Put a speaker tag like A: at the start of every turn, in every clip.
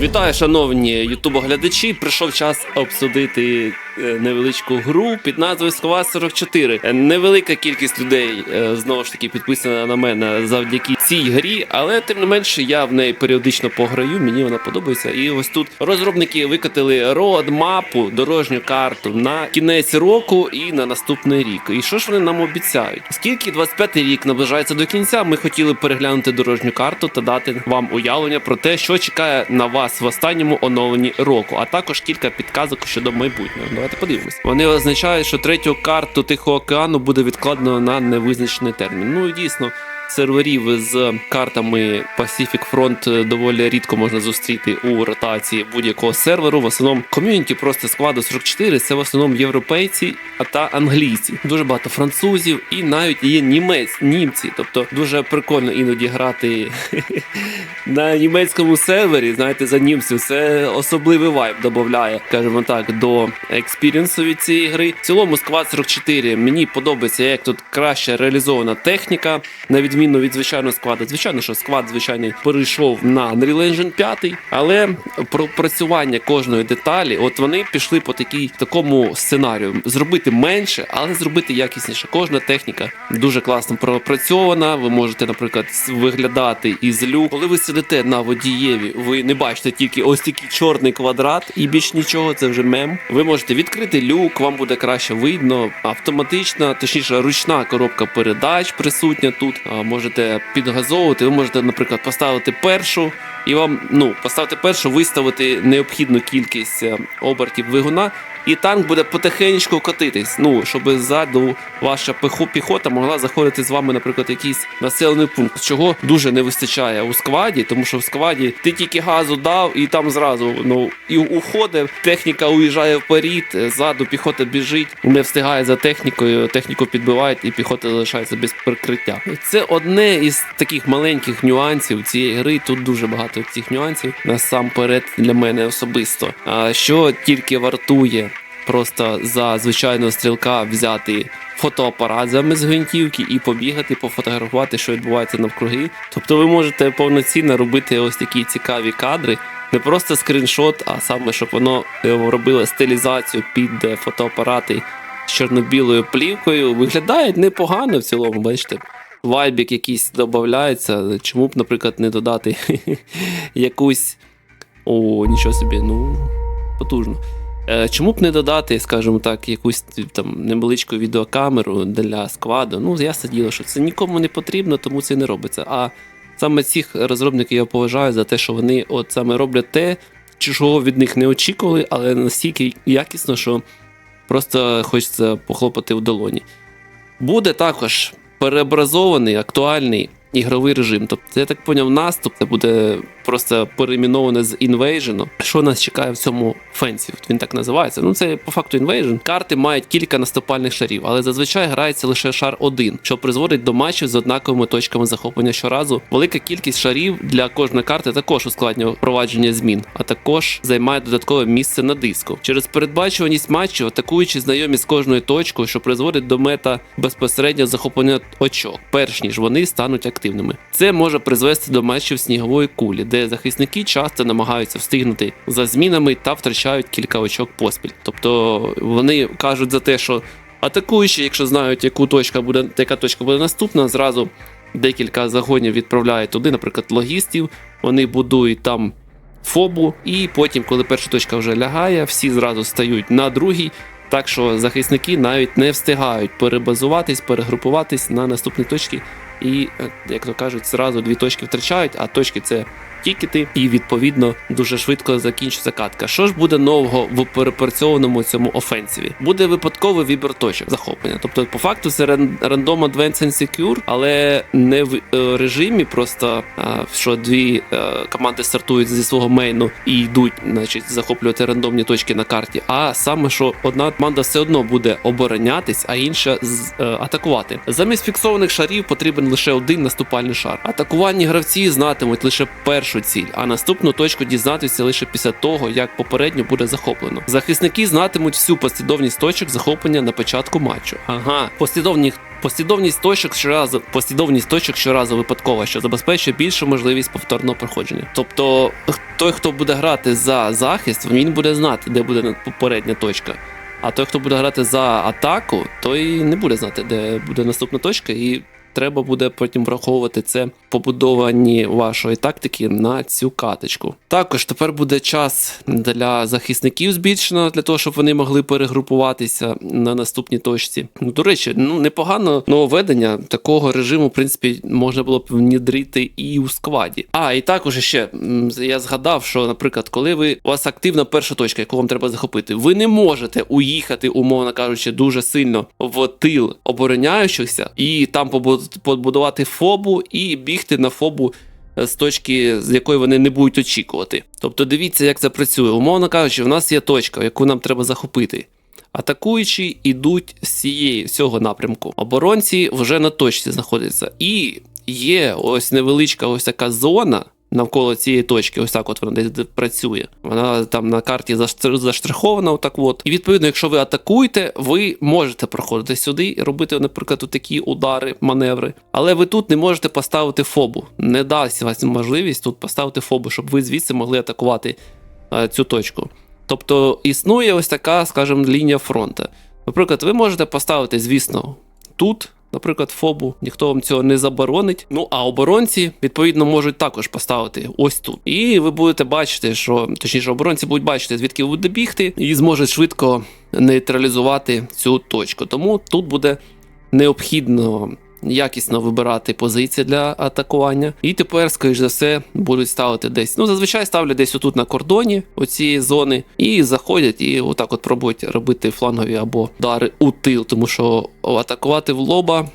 A: Вітаю, шановні ютубоглядачі. Прийшов час обсудити е, невеличку гру під назвою Скова 44. Е, Невелика кількість людей е, знову ж таки підписана на мене завдяки цій грі, але тим не менше я в неї періодично пограю. Мені вона подобається. І ось тут розробники викатили роадмапу, дорожню карту на кінець року і на наступний рік. І що ж вони нам обіцяють? Оскільки 25-й рік наближається до кінця, ми хотіли переглянути дорожню карту та дати вам уявлення про те, що чекає на вас в останньому оновленні року, а також кілька підказок щодо майбутнього. Давайте подивимось. Вони означають, що третю карту Тихого океану буде відкладено на невизначений термін. Ну і дійсно. Серверів з картами Pacific Front доволі рідко можна зустріти у ротації будь-якого серверу. В основному ком'юніті просто складу 44 це в основному європейці та англійці. Дуже багато французів і навіть є німець, німці. Тобто дуже прикольно іноді грати на німецькому сервері. Знаєте, за німців це особливий вайб додає, скажімо так, до експіріенсу від цієї гри. В цілому склад 44 мені подобається, як тут краще реалізована техніка, на відміну від звичайного складу. Звичайно, що склад звичайний перейшов на Unreal Engine 5, але пропрацювання кожної деталі, от вони пішли по такій такому сценарію: зробити менше, але зробити якісніше. Кожна техніка дуже класно пропрацьована. Ви можете, наприклад, виглядати із люк. Коли ви сидите на водієві, ви не бачите тільки ось такий чорний квадрат і більш нічого. Це вже мем. Ви можете відкрити люк, вам буде краще видно. Автоматична, точніше, ручна коробка передач присутня тут. Можете підгазовувати. Ви можете, наприклад, поставити першу. І вам ну поставити першу, виставити необхідну кількість е, обертів двигуна, і танк буде потихеньку котитись. Ну щоб ззаду ваша піхота могла заходити з вами, наприклад, якийсь населений пункт, чого дуже не вистачає у скваді, тому що в скваді ти тільки газу дав, і там зразу ну і уходить, техніка уїжджає вперед, ззаду піхота біжить, не встигає за технікою, техніку підбивають, і піхота залишається без прикриття. Це одне із таких маленьких нюансів цієї гри. Тут дуже багато цих нюансів насамперед для мене особисто. А що тільки вартує просто за звичайного стрілка взяти фотоапарат замість гвинтівки і побігати, пофотографувати, що відбувається навкруги. Тобто ви можете повноцінно робити ось такі цікаві кадри. Не просто скріншот, а саме, щоб воно е, робило стилізацію під е, фотоапарати з чорно-білою плівкою. Виглядає непогано в цілому, бачите. Вайбік якийсь додається. Чому б, наприклад, не додати якусь. О, нічого собі, ну, потужно. Е, Чому б не додати, скажімо так, якусь там невеличку відеокамеру для складу? Ну, ясне діло, що це нікому не потрібно, тому це не робиться. А саме цих розробників я поважаю за те, що вони от саме роблять те, чого від них не очікували, але настільки якісно, що просто хочеться похлопати в долоні. Буде також переобразований актуальний ігровий режим. Тобто, я так поняв, наступ це буде просто перейменоване з Invasion. Що нас чекає в цьому фенсі? Він так називається. Ну це по факту Invasion. Карти мають кілька наступальних шарів, але зазвичай грається лише шар один, що призводить до матчів з однаковими точками захоплення щоразу. Велика кількість шарів для кожної карти також ускладнює впровадження змін, а також займає додаткове місце на диску. Через передбачуваність матчів, атакуючи знайомі з кожною точкою, що призводить до мета безпосередньо захоплення очок, перш ніж вони стануть активними. Це може призвести до матчів снігової кулі, де захисники часто намагаються встигнути за змінами та втрачають кілька очок поспіль. Тобто вони кажуть за те, що атакуючи, якщо знають, яку точка буде, яка точка буде наступна, зразу декілька загонів відправляють туди, наприклад, логістів. Вони будують там фобу, і потім, коли перша точка вже лягає, всі зразу стають на другій. Так що захисники навіть не встигають перебазуватись, перегрупуватись на наступні точки, і, е, як то кажуть, зразу дві точки втрачають, а точки це тікети, і відповідно дуже швидко закінчиться катка. Що ж буде нового в перепрацьованому цьому офенсиві? Буде випадковий вибір точок захоплення. Тобто, по факту, це ран- рандом Advanced and Secure, але не в е, режимі, просто е, що дві е, команди стартують зі свого мейну і йдуть, значить, захоплювати рандомні точки на карті. А саме, що одна команда все одно буде оборонятись, а інша з, атакувати. Замість фіксованих шарів потрібен лише один наступальний шар. Атакувальні гравці знатимуть лише першу першу ціль, а наступну точку дізнатися лише після того, як попередньо буде захоплено. Захисники знатимуть всю послідовність точок захоплення на початку матчу. Ага, послідовні Послідовність точок щоразу, послідовність точок щоразу випадкова, що забезпечує більшу можливість повторного проходження. Тобто, той, хто буде грати за захист, він буде знати, де буде попередня точка. А той, хто буде грати за атаку, той не буде знати, де буде наступна точка, і треба буде потім враховувати це в побудованні вашої тактики на цю каточку. Також тепер буде час для захисників збільшено, для того, щоб вони могли перегрупуватися на наступній точці. Ну, до речі, ну непогано нововведення такого режиму, в принципі, можна було б внідрити і у складі. А, і також ще я згадав, що, наприклад, коли ви у вас активна перша точка, яку вам треба захопити, ви не можете уїхати, умовно кажучи, дуже сильно в тил обороняючихся і там побу- побудувати фобу і бігти на фобу е, з точки, з якої вони не будуть очікувати. Тобто дивіться, як це працює. Умовно кажучи, в нас є точка, яку нам треба захопити. Атакуючі йдуть з цієї цього напрямку. Оборонці вже на точці знаходяться. І є ось невеличка ось така зона навколо цієї точки, ось так от вона десь працює. Вона там на карті заштр- заштрихована, отак от. І відповідно, якщо ви атакуєте, ви можете проходити сюди і робити, наприклад, такі удари, маневри. Але ви тут не можете поставити фобу. Не дасть вас можливість тут поставити фобу, щоб ви звідси могли атакувати е, цю точку. Тобто існує ось така, скажімо, лінія фронту. Наприклад, ви можете поставити, звісно, тут, наприклад, фобу, ніхто вам цього не заборонить. Ну а оборонці, відповідно, можуть також поставити ось тут. І ви будете бачити, що точніше, оборонці будуть бачити, звідки ви будете бігти, і зможуть швидко нейтралізувати цю точку. Тому тут буде необхідно. Якісно вибирати позиції для атакування, і тепер, скоріш за все, будуть ставити десь. Ну, зазвичай ставлять десь отут на кордоні оцієї зони, і заходять, і отак от пробують робити флангові або дари у тил, тому що атакувати в лоба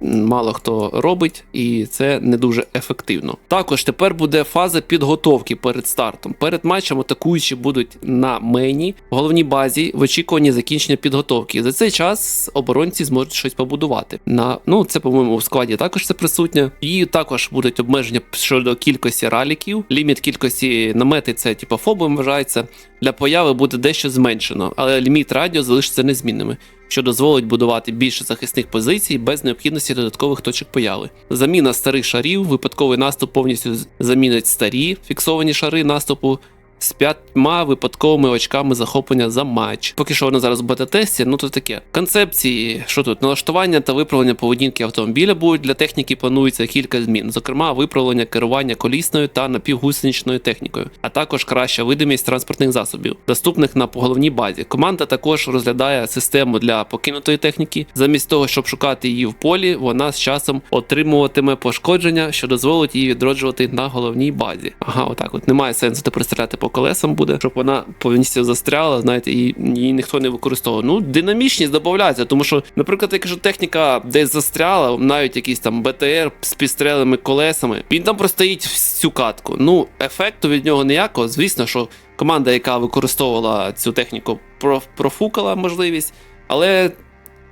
A: мало хто робить, і це не дуже ефективно. Також тепер буде фаза підготовки перед стартом. Перед матчем атакуючі будуть на мені в головній базі в очікуванні закінчення підготовки. За цей час оборонці зможуть щось побудувати. На ну це по-моєму в складі також це присутнє. І також будуть обмеження щодо кількості раліків. Ліміт кількості намети це типу фобом вважається. Для появи буде дещо зменшено, але ліміт радіо залишиться незмінними що дозволить будувати більше захисних позицій без необхідності додаткових точок появи. Заміна старих шарів, випадковий наступ повністю замінить старі фіксовані шари наступу. З п'ятьма випадковими очками захоплення за матч. Поки що воно зараз в бета-тесті, ну то таке. Концепції, що тут, налаштування та виправлення поведінки автомобіля будуть для техніки планується кілька змін, зокрема, виправлення керування колісною та напівгусеничною технікою, а також краща видимість транспортних засобів, доступних на головній базі. Команда також розглядає систему для покинутої техніки. Замість того, щоб шукати її в полі, вона з часом отримуватиме пошкодження, що дозволить її відроджувати на головній базі. Ага, отак от немає сенсу тепер стріляти по колесам буде, щоб вона повністю застряла, знаєте, і її ніхто не використовував. Ну, динамічність додається, тому що, наприклад, якщо техніка десь застряла, навіть якийсь там БТР з підстрелими колесами, він там простоїть всю катку. Ну, ефекту від нього ніякого. Звісно, що команда, яка використовувала цю техніку, профукала можливість, але.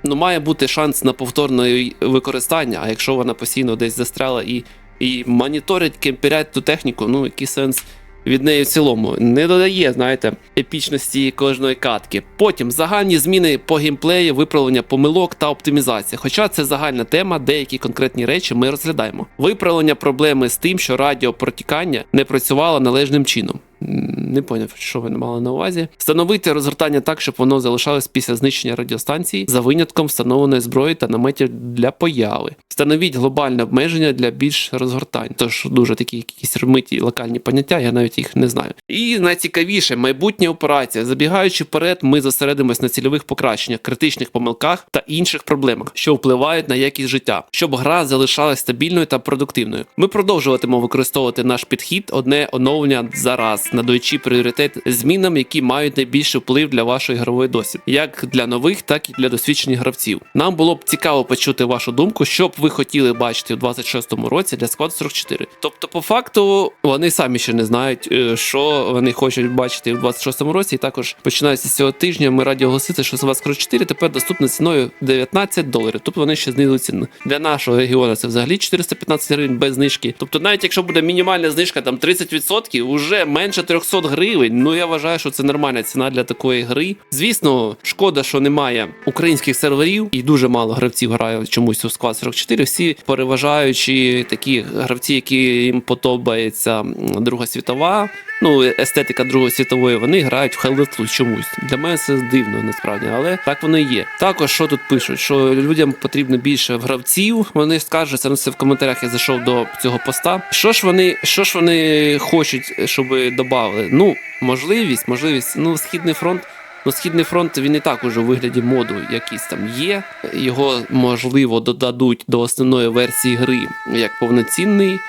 A: Ну, має бути шанс на повторне використання, а якщо вона постійно десь застряла і, і моніторить, кемпірять ту техніку, ну який сенс від неї в цілому не додає, знаєте, епічності кожної катки. Потім загальні зміни по геймплею, виправлення помилок та оптимізація. Хоча це загальна тема, деякі конкретні речі ми розглядаємо. Виправлення проблеми з тим, що радіопротікання не працювало належним чином. Не поняв, що ви мали на увазі. Встановити розгортання так, щоб воно залишалось після знищення радіостанції за винятком встановленої зброї та наметів для появи. Встановіть глобальне обмеження для більш розгортань. Тож дуже такі якісь миті локальні поняття, я навіть їх не знаю. І найцікавіше майбутня операція. Забігаючи вперед, ми зосередимось на цільових покращеннях, критичних помилках та інших проблемах, що впливають на якість життя, щоб гра залишалась стабільною та продуктивною. Ми продовжуватимемо використовувати наш підхід одне оновлення за раз надаючи пріоритет змінам, які мають найбільший вплив для вашої ігрової досвід, як для нових, так і для досвідчених гравців. Нам було б цікаво почути вашу думку, що б ви хотіли бачити у 26-му році для складу 44. Тобто, по факту, вони самі ще не знають, е, що вони хочуть бачити в 26-му році. І також починаючи з цього тижня, ми раді оголосити, що Сквад 44 тепер доступна ціною 19 доларів. Тобто вони ще знизили ціну. Для нашого регіону це взагалі 415 гривень без знижки. Тобто, навіть якщо буде мінімальна знижка там 30%, уже менше 300 гривень. Ну я вважаю, що це нормальна ціна для такої гри. Звісно, шкода, що немає українських серверів, і дуже мало гравців грає чомусь у склад 44. Всі переважаючи такі гравці, які їм подобається Друга світова. Ну, естетика Другої світової, вони грають в Hell чомусь. Для мене це дивно насправді, але так воно і є. Також що тут пишуть, що людям потрібно більше гравців. Вони скажуть, це на все в коментарях. Я зайшов до цього поста. Що ж вони, що ж вони хочуть, щоб додали? Ну, можливість, можливість. Ну, східний фронт. Ну, східний фронт він і так уже у вигляді моду якийсь там є. Його можливо додадуть до основної версії гри як повноцінний,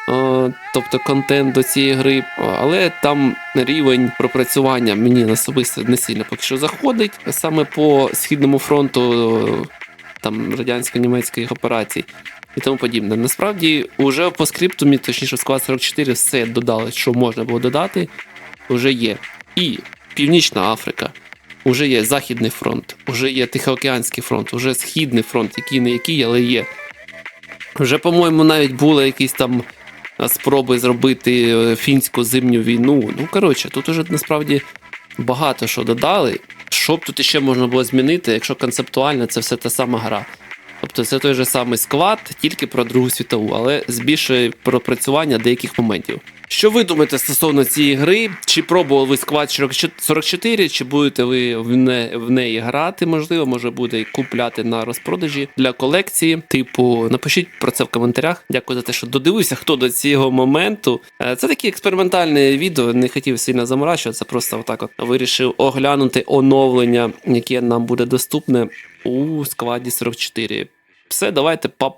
A: тобто контент до цієї гри. Але там рівень пропрацювання мені особисто не сильно поки що заходить. Саме по східному фронту е, там радянсько-німецьких операцій. І тому подібне. Насправді, уже по скриптумі, точніше, в склад 44 все додали, що можна було додати, вже є. І Північна Африка, уже є Західний фронт, уже є Тихоокеанський фронт, уже Східний фронт, який не який, але є. Вже, по-моєму, навіть були якісь там спроби зробити е, фінську зимню війну. Ну, коротше, тут уже насправді багато що додали. Що б тут іще можна було змінити, якщо концептуально це все та сама гра. Тобто це той же самий склад, тільки про Другу світову, але збільшує пропрацювання деяких моментів. Що ви думаєте стосовно цієї гри? Чи пробували ви склад 44, чи будете ви в, не, в неї грати? Можливо, може буде купляти на розпродажі для колекції. Типу, напишіть про це в коментарях. Дякую за те, що додивився, хто до цього моменту. Е, Це таке експериментальне відео. Не хотів сильно заморачуватися, просто отак от вирішив оглянути оновлення, яке нам буде доступне у складі 44. Все, давайте, па-па.